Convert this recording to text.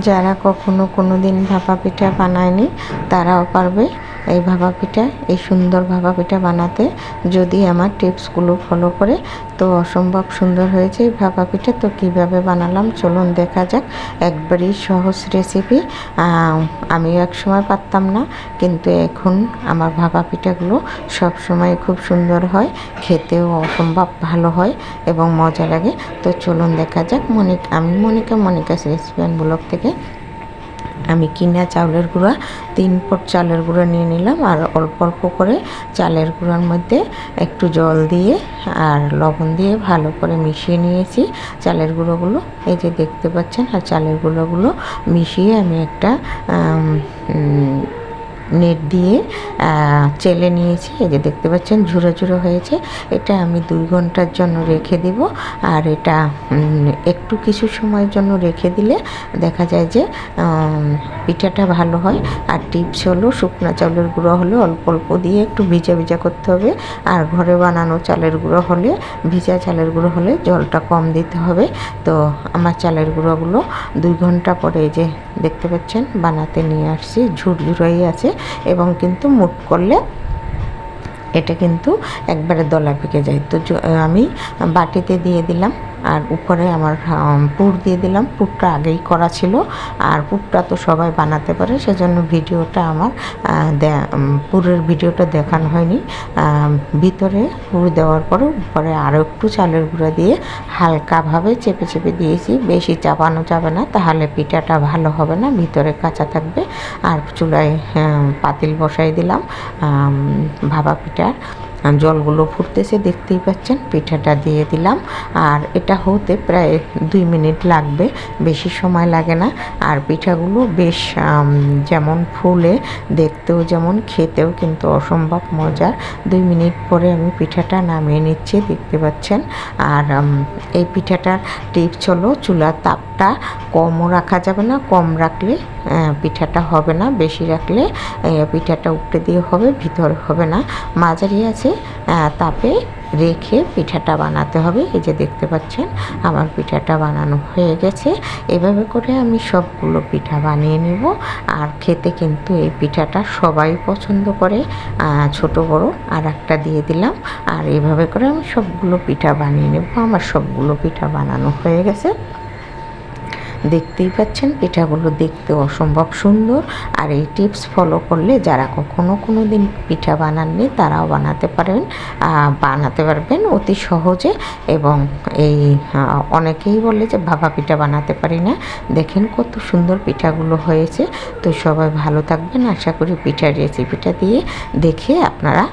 যারা কখনো কোনোদিন ভাপা পিঠা বানায়নি তারাও পারবে। এই ভাপা পিঠা, এই সুন্দর ভাপা পিঠা বানাতে যদি আমার টিপসগুলো ফলো করে, তো অসম্ভব সুন্দর হয়েছে এই ভাপা পিঠা। তো কীভাবে বানালাম? চলুন দেখা যাক। একবারই সহজ রেসিপি আমিও এক সময় পারতাম না, কিন্তু এখন আমার ভাপা পিঠাগুলো সব সময় খুব সুন্দর হয়, খেতেও অসম্ভব ভালো হয় এবং মজা লাগে। তো চলুন দেখা যাক মনিক, আমি মনিকা, মনিকাস রেসিপি ব্লগ থেকে আমি কিনা চাউলের গুঁড়া, তিন পট চালের গুঁড়া নিয়ে নিলাম আর অল্প অল্প করে চালের গুঁড়ার মধ্যে একটু জল দিয়ে আর লবণ দিয়ে ভালো করে মিশিয়ে নিয়েছি চালের গুঁড়োগুলো। এই যে দেখতে পাচ্ছেন, আর চালের গুঁড়োগুলো মিশিয়ে আমি একটা নেট দিয়ে চেলে নিয়েছি। এই যে দেখতে পাচ্ছেন ঝুরো ঝুরো হয়েছে। এটা আমি দুই ঘণ্টার জন্য রেখে দিব। আর এটা একটু কিছু সময়ের জন্য রেখে দিলে দেখা যায় যে পিঠাটা ভালো হয়। আর টিপস হলো, শুকনো চাউলের গুঁড়ো হলে অল্প অল্প দিয়ে একটু ভিজা ভিজা করতে হবে। আর ঘরে বানানো চালের গুঁড়ো হলে, ভিজা চালের গুঁড়ো হলে জলটা কম দিতে হবে। তো আমার চালের গুঁড়োগুলো দুই ঘণ্টা পরে যে দেখতে পাচ্ছেন, বানাতে নিয়ে আসছি, ঝুরঝুরাই আছে এবং কিন্তু মুট করলে এটা কিন্তু একবারে দলা পেকে যায়। তো আমি বাটিতে দিয়ে দিলাম। আর উপরে আমার পুর দিয়ে দিলাম। পুরটা আগেই করা ছিল। আর পুরটা তো সবাই বানাতে পারে, সেজন্য ভিডিওটা আমার পুরের ভিডিওটা দেখানো হয়নি। ভিতরে পুর দেওয়ার পরে উপরে আরও একটু চালের গুঁড়া দিয়ে হালকাভাবে চেপে চেপে দিয়েছি। বেশি চাপানো যাবে না, তাহলে পিঠাটা ভালো হবে না, ভিতরে কাঁচা থাকবে। আর চুলায় পাতিল বসাই দিলাম ভাবা পিঠার। জলগুলো ফুটতেছে, দেখতেই পাচ্ছেন, পিঠাটা দিয়ে দিলাম। আর এটা হতে প্রায় দুই মিনিট লাগবে, বেশি সময় লাগে না। আর পিঠাগুলো বেশ যেমন ফুলে, দেখতেও যেমন, খেতেও কিন্তু অসম্ভব মজার। দুই মিনিট পরে আমি পিঠাটা নামিয়ে নিচ্ছি, দেখতে পাচ্ছেন। আর এই পিঠাটার টিপস হলো, চুলার তাপটা কমও রাখা যাবে না, কম রাখলে পিঠাটা হবে না। বেশি রাখলে পিঠাটা উপরে দিয়ে হবে, ভিতরে হবে না। মাঝারি আছে তাপে রেখে পিঠাটা বানাতে হবে। এই যে দেখতে পাচ্ছেন, আমার পিঠাটা বানানো হয়ে গেছে। এভাবে করে আমি সবগুলো পিঠা বানিয়ে নেব। আর খেতে কিন্তু এই পিঠাটা সবাই পছন্দ করে ছোট, বড় আর একটা দিয়ে দিলাম। আর এভাবে করে আমি সবগুলো পিঠা বানিয়ে নেব। আমার সবগুলো পিঠা বানানো হয়ে গেছে। দেখতেই পাচ্ছেন পিঠাগুলো দেখতে অসম্ভব সুন্দর। আর এই টিপস ফলো করলে যারা কখনো কোনো দিন পিঠা বানাননি, তারাও বানাতে পারেন বানাতে পারবেন অতি সহজে। এবং এই অনেকেই বলে যে ভাপা পিঠা বানাতে পারি না। দেখেন কত সুন্দর পিঠাগুলো হয়েছে। তো সবাই ভালো থাকবেন। আশা করি পিঠার রেসিপিটা দিয়ে দেখে আপনারা